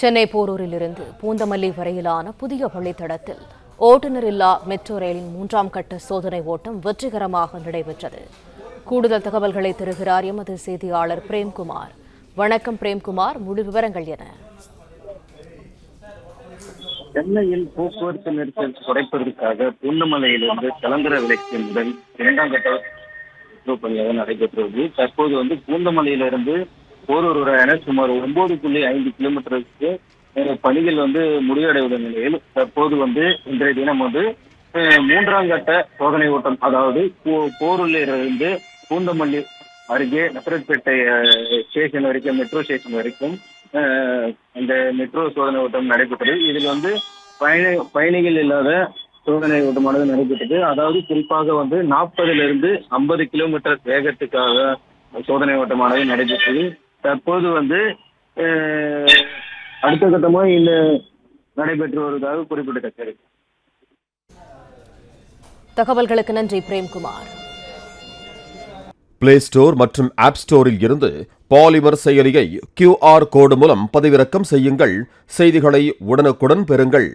சென்னை போரூரிலிருந்து பூந்தமல்லி வரையிலான புதிய வழித்தடத்தில் ஓட்டுநர் இல்லா மெட்ரோ ரயிலின் மூன்றாம் கட்ட சோதனை ஓட்டம் வெற்றிகரமாக நடைபெற்றது. கூடுதல் தகவல்களை தருகிறார் எமது செய்தியாளர் பிரேம்குமார். வணக்கம் பிரேம்குமார் முழு விவரங்கள் என. சென்னையில் போக்குவரத்து நெரிசல் குறைப்பதற்காக பூந்தமலையிலிருந்து கலங்கர விளக்கு முதல் இரண்டாம் கட்ட பணியாக நடைபெற்றது. தற்போது வந்து பூந்தமலையிலிருந்து போரூர் வரையான சுமார் ஒன்பது புள்ளி ஐந்து கிலோமீட்டருக்கு பணிகள் வந்து முடிவடைவுள்ள நிலையில் தற்போது வந்து இன்றைய தினம் வந்து மூன்றாம் கட்ட சோதனை ஓட்டம் அதாவது போ- போரூரிலிருந்து பூந்தமல்லி அருகே நசரத்பேட்டை ஸ்டேஷன் வரைக்கும் மெட்ரோ ஸ்டேஷன் வரைக்கும் இந்த மெட்ரோ சோதனை ஓட்டம் நடைபெற்றது. இதில் வந்து பயண பயணிகள் இல்லாத சோதனை ஓட்டமானது நடைபெற்றது. அதாவது குறிப்பாக வந்து நாற்பதுல இருந்து ஐம்பது கிலோமீட்டர் வேகத்துக்காக சோதனை ஓட்டமானது நடைபெற்றது. தற்போது வந்து அடுத்த கட்டமா இந்த நடைபெற்று வருவதாக குறிப்பிடத்தக்கது. தகவல்களுக்கு நன்றி பிரேம்குமார். பிளே ஸ்டோர் மற்றும் ஆப் ஸ்டோரில் இருந்து பாலிமர் செயலியை கியூஆர் கோடு மூலம் பதிவிறக்கம் செய்யுங்கள். செய்திகளை உடனுக்குடன் பெறுங்கள்.